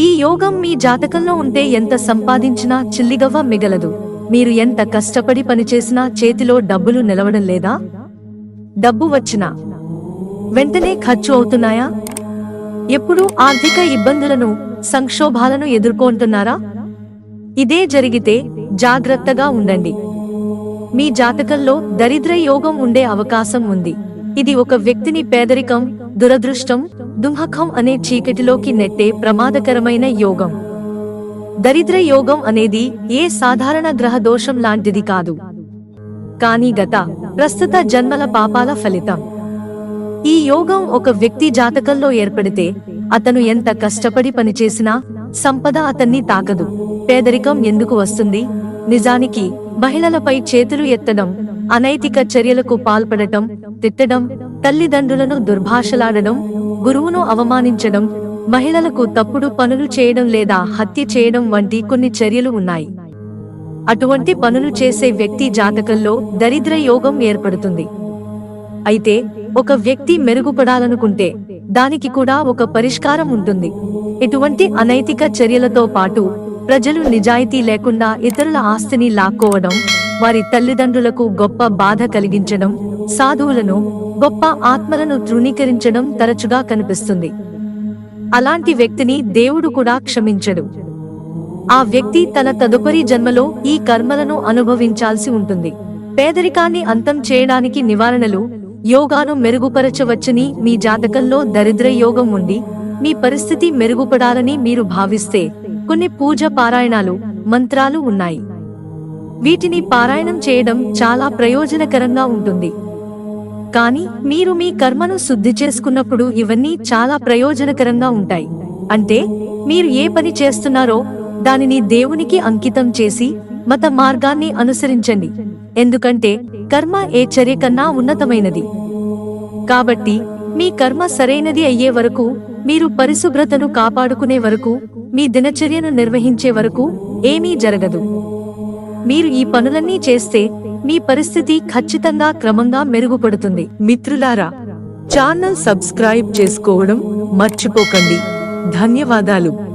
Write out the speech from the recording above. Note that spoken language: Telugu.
ఈ యోగం మీ జాతకంలో ఉంటే ఎంత సంపాదించినా చిల్లిగవ్వ మిగలదు. మీరు ఎంత కష్టపడి పనిచేసినా చేతిలో డబ్బులు నిలవడం లేదా? డబ్బు వచ్చినా వెంటనే ఖర్చు అవుతున్నాయా? ఎప్పుడూ ఆర్థిక ఇబ్బందులను సంక్షోభాలను ఎదుర్కొంటున్నారా? ఇదే జరిగితే జాగ్రత్తగా ఉండండి. మీ జాతకంలో దరిద్ర యోగం ఉండే అవకాశం ఉంది. ఇది ఒక వ్యక్తిని పేదరికం దురదృష్టం దుంహకం అనే చీకటిలోకి నెట్టే ప్రమాదకరమైన యోగం. దరిద్ర యోగం అనేది ఏ సాధారణ గ్రహ దోషం లాంటిది కాదు. కానీ గత ప్రస్తుత జన్మల పాపాల ఫలితం. ఈ యోగం ఒక వ్యక్తి జాతకంలో ఏర్పడితే అతను ఎంత కష్టపడి పనిచేసినా సంపద అతన్ని తాకదు. పేదరికం ఎందుకు వస్తుంది? నిజానికి మహిళలపై చేతులు ఎత్తడం అనైతిక చర్యలకు పాల్పడటం తిట్టడం తల్లిదండ్రులను దుర్భాషలాడడం గురువును అవమానించడం మహిళలకు తప్పుడు పనులు చేయడం లేదా హత్య చేయడం వంటి కొన్ని చర్యలు ఉన్నాయి. అటువంటి పనులు చేసే వ్యక్తి జాతకంలో దరిద్ర యోగం ఏర్పడుతుంది. అయితే ఒక వ్యక్తి మెరుగుపడాలనుకుంటే దానికి కూడా ఒక పరిష్కారం ఉంటుంది. ఇటువంటి అనైతిక చర్యలతో పాటు ప్రజలు నిజాయితీ లేకుండా ఇతరుల ఆస్తిని లాక్కోవడం వారి తల్లిదండ్రులకు గొప్ప బాధ కలిగించడం సాధువులను గొప్ప ఆత్మలను తృణీకరించడం తరచుగా కనిపిస్తుంది. అలాంటి వ్యక్తిని దేవుడు కూడా క్షమించడు. ఆ వ్యక్తి తన తదుపరి జన్మలో ఈ కర్మలను అనుభవించాల్సి ఉంటుంది. పేదరికాన్ని అంతం చేయడానికి నివారణలు యోగాను మెరుగుపరచవచ్చని మీ జాతకంలో దరిద్ర యోగం ఉండి మీ పరిస్థితి మెరుగుపడాలని మీరు భావిస్తే కొన్ని పూజ పారాయణాలు మంత్రాలు ఉన్నాయి. వీటిని పారాయణం చేయడం చాలా ప్రయోజనకరంగా ఉంటుంది. కానీ మీరు మీ కర్మను శుద్ధి చేసుకున్నప్పుడు ఇవన్నీ చాలా ప్రయోజనకరంగా ఉంటాయి. అంటే మీరు ఏ పని చేస్తున్నారో దానిని దేవునికి అంకితం చేసి మత మార్గాన్ని అనుసరించండి. ఎందుకంటే కర్మ ఏ చర్య కన్నా ఉన్నతమైనది. కాబట్టి మీ కర్మ సరైనది అయ్యే వరకు మీరు పరిశుభ్రతను కాపాడుకునే వరకు మీ దినచర్యను నిర్వహించే వరకు ఏమీ జరగదు. మీరు ఈ పనులన్నీ చేస్తే మీ పరిస్థితి ఖచ్చితంగా క్రమంగా మెరుగుపడుతుంది. మిత్రులారా ఛానల్ సబ్స్క్రైబ్ చేసుకోవడం మర్చిపోకండి. ధన్యవాదాలు.